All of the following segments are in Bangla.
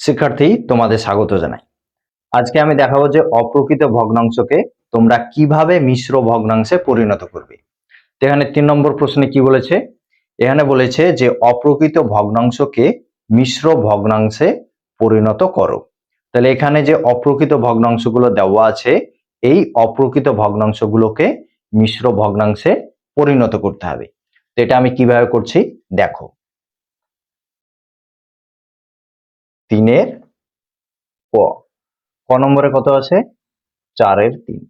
শিক্ষার্থী তোমাদের স্বাগত জানাই। আজকে আমি দেখাবো যে অপ্রকৃত ভগ্নাংশকে তোমরা কীভাবে মিশ্র ভগ্নাংশে পরিণত করবে। এখানে তিন নম্বর প্রশ্নে কি বলেছে? এখানে বলেছে যে অপ্রকৃত ভগ্নাংশকে মিশ্র ভগ্নাংশে পরিণত করো। তাহলে এখানে যে অপ্রকৃত ভগ্নাংশগুলো দেওয়া আছে, এই অপ্রকৃত ভগ্নাংশগুলোকে মিশ্র ভগ্নাংশে পরিণত করতে হবে। তো এটা আমি কীভাবে করছি? দেখো। তিনের ক। ক নম্বরে কত আছে? চারের তিন।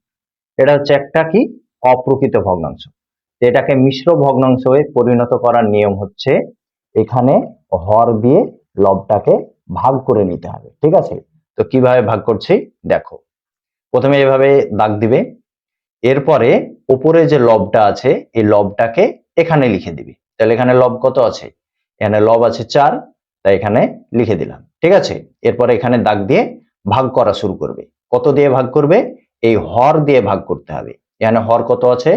এটা হচ্ছে একটা কি? অপ্রকৃত ভগ্নাংশ। এটাকে মিশ্র ভগ্নাংশ পরিণত করার নিয়ম হচ্ছে এখানে হর দিয়ে লবটাকে ভাগ করে নিতে হবে। ঠিক আছে? তো কীভাবে ভাগ করছি? দেখো। প্রথমে এভাবে দাগ দিবে। এরপরে উপরে যে লবটা আছে, এই লবটাকে এখানে লিখে দিবি। তাহলে এখানে লব কত আছে? এখানে লব আছে চার, তাই এখানে লিখে দিলাম। ঠিক আছে? এরপরে এখানে দাগ দিয়ে ভাগ করা শুরু করবে। কত দিয়ে ভাগ করবে? এই হর দিয়ে ভাগ করতে হবে। এখানে হর কত আছে?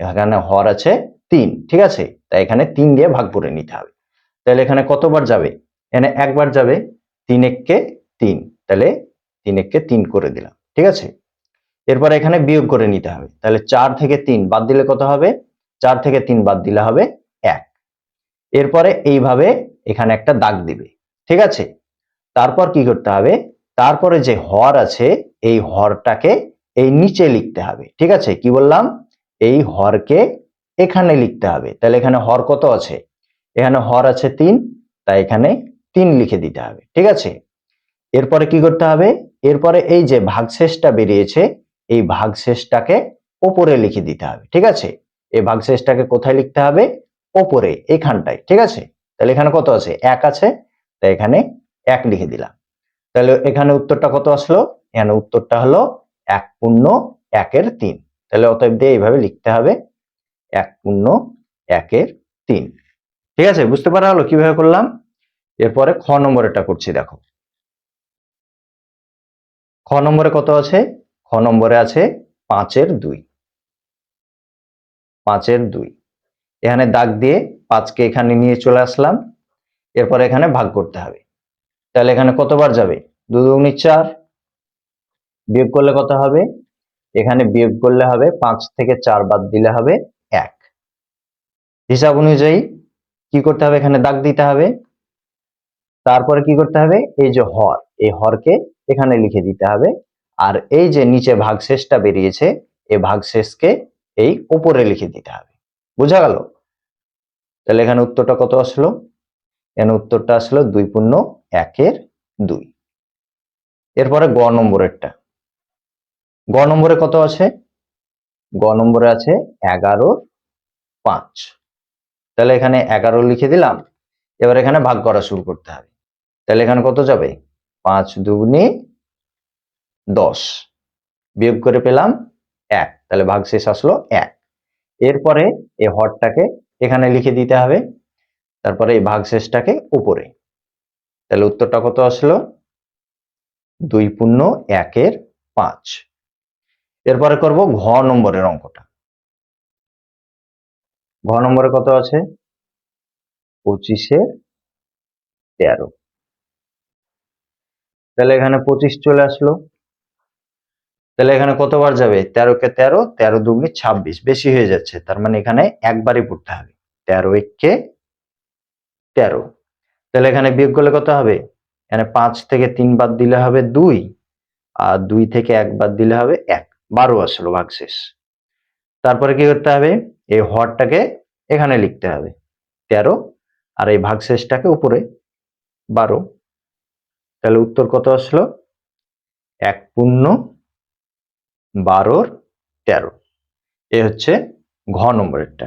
এখানে হর আছে তিন, ঠিক আছে? তাই এখানে তিন দিয়ে ভাগ করে নিতে হবে। তাহলে এখানে কতবার যাবে? এখানে একবার যাবে তিন এককে তিন। তাহলে তিন এককে তিন করে দিলাম, ঠিক আছে? এরপরে এখানে বিয়োগ করে নিতে হবে। তাহলে চার থেকে তিন বাদ দিলে কত হবে? চার থেকে তিন বাদ দিলে হবে এক। এরপরে এইভাবে এখানে একটা দাগ দিবে, ঠিক আছে? তারপর কি করতে হবে? তারপরে যে হর আছে, এই হরটাকে এই নিচে লিখতে হবে। ঠিক আছে? কি বললাম? এই হরকে এখানে লিখতে হবে। তাহলে এখানে হর কত আছে? এখানে হর আছে তিন, তাই এখানে তিন লিখে দিতে হবে। ঠিক আছে? এরপরে কি করতে হবে? এরপরে এই যে ভাগশেষটা বেরিয়েছে, এই ভাগশেষটাকে ওপরে লিখে দিতে হবে। ঠিক আছে? এই ভাগশেষটাকে কোথায় লিখতে হবে? ওপরে, এখানটায়। ঠিক আছে? তাহলে এখানে কত আছে? এক আছে। তাই এখানে এক লিখে দিলাম। তাহলে এখানে উত্তরটা কত আসলো? এখানে উত্তরটা হলো এক পূর্ণ একের তিন। তাহলে অতএব দিয়ে এইভাবে লিখতে হবে, এক পূর্ণ একের তিন। ঠিক আছে? বুঝতে পারা হলো? কীভাবে করলাম? এরপরে খ নম্বরেরটা করছি, দেখো। খ নম্বরে কত আছে? খ নম্বরে আছে পাঁচের দুই। পাঁচের দুই। এখানে দাগ দিয়ে পাঁচকে এখানে নিয়ে চলে আসলাম। এরপর এখানে ভাগ করতে হবে। তাহলে এখানে কতবার যাবে? দু দুগুনি চার। বিয়োগ করলে কত হবে? এখানে বিয়োগ করলে হবে পাঁচ থেকে চার বাদ দিলে হবে এক। হিসাব অনুযায়ী কি করতে হবে? এখানে দাগ দিতে হবে। তারপরে কি করতে হবে? এই যে হর, এই হরকে এখানে লিখে দিতে হবে। আর এই যে নিচে ভাগশেষটা বেরিয়েছে, এই ভাগশেষকে এই উপরে লিখে দিতে হবে। বোঝা গেল? তাহলে এখানে উত্তরটা কত আসলো? এখানে উত্তরটা আসলো দুই পূর্ণ একের দুই। এরপরে গ নম্বরেরটা। গ নম্বরে কত আছে? গ নম্বরে আছে এগারো পাঁচ। তাহলে এখানে এগারো লিখে দিলাম। এবার এখানে ভাগ করা শুরু করতে হবে। তাহলে এখানে কত যাবে? পাঁচ দুগুনি দশ। বিয়োগ করে পেলাম এক। তাহলে ভাগ শেষ আসলো এক। এরপরে এই হরটাকে এখানে লিখে দিতে হবে। তারপরে এই ভাগ শেষটাকে উপরে। তাহলে উত্তরটা কত আসলো? দুই পূর্ণ একের পাঁচ। এরপরে করব ঘ নম্বরের অঙ্কটা। ঘ নম্বরে কত আছে? পঁচিশে তেরো। তাহলে এখানে পঁচিশ চলে আসলো। তাহলে এখানে কতবার যাবে? তেরো কে তেরো তেরো দুগুনি ছাব্বিশ। বেশি হয়ে যাচ্ছে, তার মানে এখানে একবারই পড়তে হবে। তেরো এককে তেরো। তাহলে এখানে বিয়োগ করলে কত হবে? এখানে পাঁচ থেকে তিন বাদ দিলে হবে দুই, আর দুই থেকে এক বাদ দিলে হবে এক। বারো আসলো ভাগশেষ। তারপরে কি করতে হবে? এই হরটাকে এখানে লিখতে হবে। তেরো, আর এই ভাগশেষটাকে উপরে। বারো। তাহলে উত্তর কত আসলো? এক পূর্ণ বারোর তেরো। এ হচ্ছে ঘ নম্বরেরটা।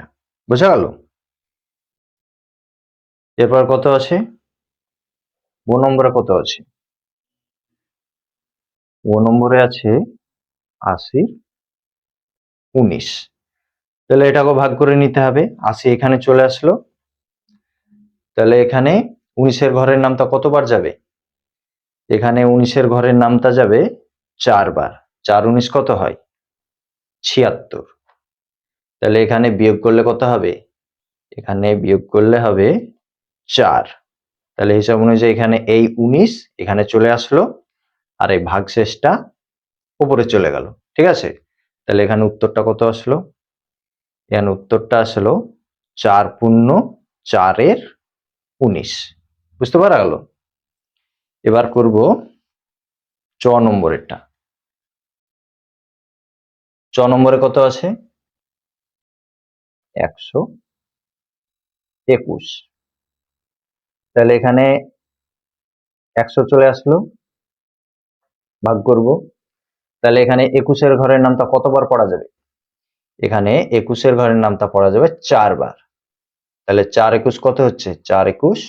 বোঝা গেল? এরপর কত আছে? ও নম্বরে কত আছে? ও নম্বরে আছে আশি উনিশ। তাহলে এটাকে ভাগ করে নিতে হবে। আশি এখানে চলে আসলো। তাহলে এখানে উনিশের ঘরের নামটা কতবার যাবে? এখানে উনিশের ঘরের নামটা যাবে চারবার। চার উনিশ কত হয়? ছিয়াত্তর। তাহলে এখানে বিয়োগ করলে কত হবে? এখানে বিয়োগ করলে হবে চার। তাহলে হিসাব অনুযায়ী এখানে এই উনিশ, এখানে চলে আসলো আর এই ভাগশেষটা উপরে চলে গেল। ঠিক আছে? তাহলে এখানে উত্তরটা কত আসলো? এখানে উত্তরটা আসলো চার পূর্ণ চারের উনিশ। বুঝতে পারা গেল? এবার করব চ নম্বরেরটা। চ নম্বরে কত আছে? একশো একুশ। তাহলে এখানে একশো চলে আসলো। ভাগ করব। তাহলে এখানে একুশের ঘরের নামটা কতবার পড়া যাবে? এখানে একুশের ঘরের নামটা পড়া যাবে চারবার। তাহলে চার একুশ কত হচ্ছে? চার একুশ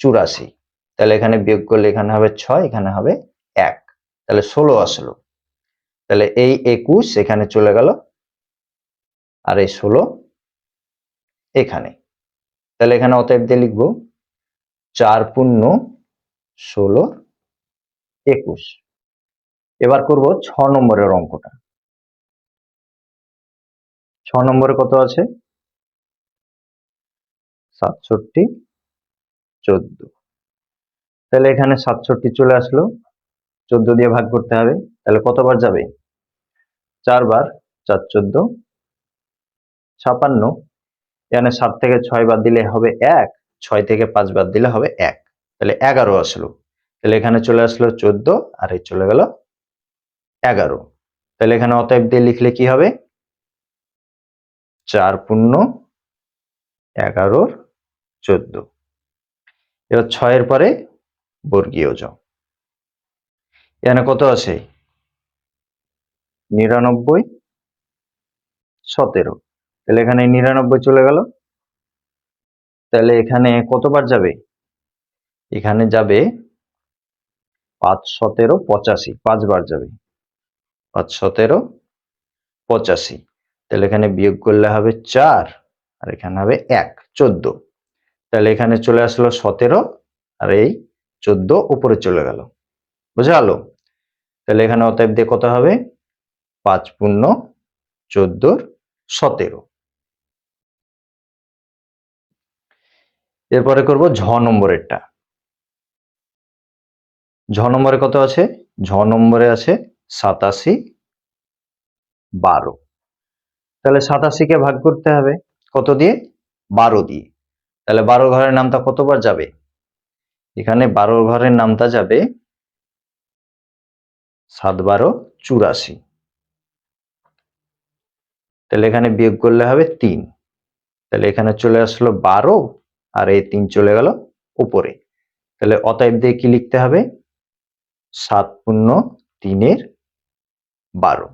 চুরাশি। তাহলে এখানে বিয়োগ করলে এখানে হবে ছয়, এখানে হবে এক। তাহলে ষোলো আসলো। তাহলে এই একুশ এখানে চলে গেল আর এই ষোলো এখানে। তাহলে এখানে অতএব দিয়ে লিখব চার পূর্ণ ষোলো একুশ। এবার করব ছ নম্বরের অঙ্কটা। ছ নম্বরে কত আছে? সাতষট্টি চোদ্দ। তাহলে এখানে সাতষট্টি চলে আসলো। চোদ্দ দিয়ে ভাগ করতে হবে। তাহলে কতবার যাবে? চারবার চার চোদ্দ, ছাপান্ন। এখানে সাত থেকে ছয় বাদ দিলে হবে এক। ছয় থেকে পাঁচ বাদ দিলে হবে এক। তাহলে এগারো আসলো। তাহলে এখানে চলে আসলো চোদ্দ, আর এই চলে গেল এগারো। তাহলে এখানে অতএব দিয়ে লিখলে কি হবে? চার পূর্ণ এগারোর চোদ্দ। এবার ছয়ের পরে বর্গীয় জ। এখানে কত আছে? নিরানব্বই, সতেরো। তাহলে এখানে নিরানব্বই চলে গেল তাহলে এখানে কতবার যাবে? এখানে যাবে পাঁচ সতেরো পঁচাশি, পাঁচবার যাবে। পাঁচ সতেরো পঁচাশি। তাহলে এখানে বিয়োগ করলে হবে চার, আর এখানে হবে এক, চোদ্দ। তাহলে এখানে চলে আসলো সতেরো, আর এই চোদ্দ উপরে চলে গেল। বুঝা গেল তাহলে এখানে অতএব দিয়ে কত হবে? পাঁচ পূর্ণ চোদ্দোর সতেরো। এরপরে করব ঝ নম্বরেরটা। ঝ নম্বরে কত আছে? ঝ নম্বরে আছে সাতাশি বারো। তাহলে সাতাশিকে ভাগ করতে হবে কত দিয়ে? বারো দিয়ে। তাহলে বারো ঘরের নামটা কতবার যাবে? এখানে বারো ঘরের নামটা যাবে সাত বারো চুরাশি। তাহলে এখানে বিয়োগ করলে হবে তিন। তাহলে এখানে চলে আসলো বারো আর এই তিন চলে গেল উপরে। তাহলে অতএব দিয়ে কি লিখতে হবে? সাত পূর্ণ তিনের বারো।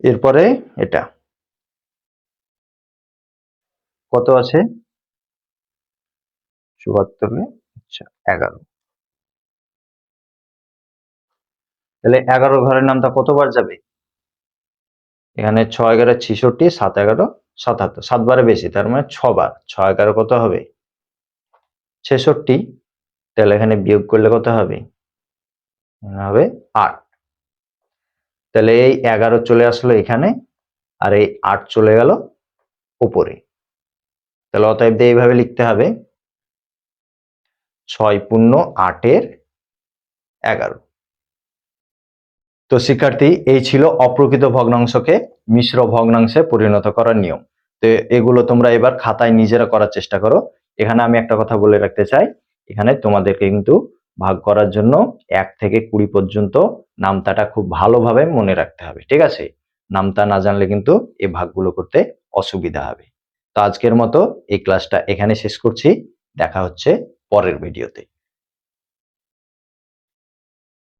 এরপরে এটা। কত আছে? চুয়াত্তর আচ্ছা এগারো। তাহলে এগারো ঘরের নামটা কতবার যাবে? এখানে ছ এগারো ছিষট্টি, সাত এগারো সাতাত্তর। সাতবারে বেশি, তার মানে ছবার ছ এগারো কত হবে? ছেষট্টি। তাহলে এখানে বিয়োগ করলে কত হবে? হবে আট। তাহলে এই এগারো চলে আসলো এখানে, আর এই আট চলে গেল উপরে। তাহলে অতএব দিয়ে এইভাবে লিখতে হবে। ছয় পূর্ণ আটের এগারো। তো শিক্ষার্থী, এই ছিল অপ্রকৃত ভগ্নাংশকে মিশ্র ভগ্নাংশে পরিণত করার নিয়ম। তো এগুলো তোমরা এবার খাতায় নিজেরা করার চেষ্টা করো। এখানে আমি একটা কথা বলে রাখতে চাই। এখানে তোমাদেরকে কিন্তু ভাগ করার জন্য এক থেকে কুড়ি পর্যন্ত নামতাটা খুব ভালোভাবে মনে রাখতে হবে, ঠিক আছে? নামতা না জানলে কিন্তু এই ভাগগুলো করতে অসুবিধা হবে। তো আজকের মতো এই ক্লাসটা এখানে শেষ করছি। দেখা হচ্ছে পরের ভিডিওতে।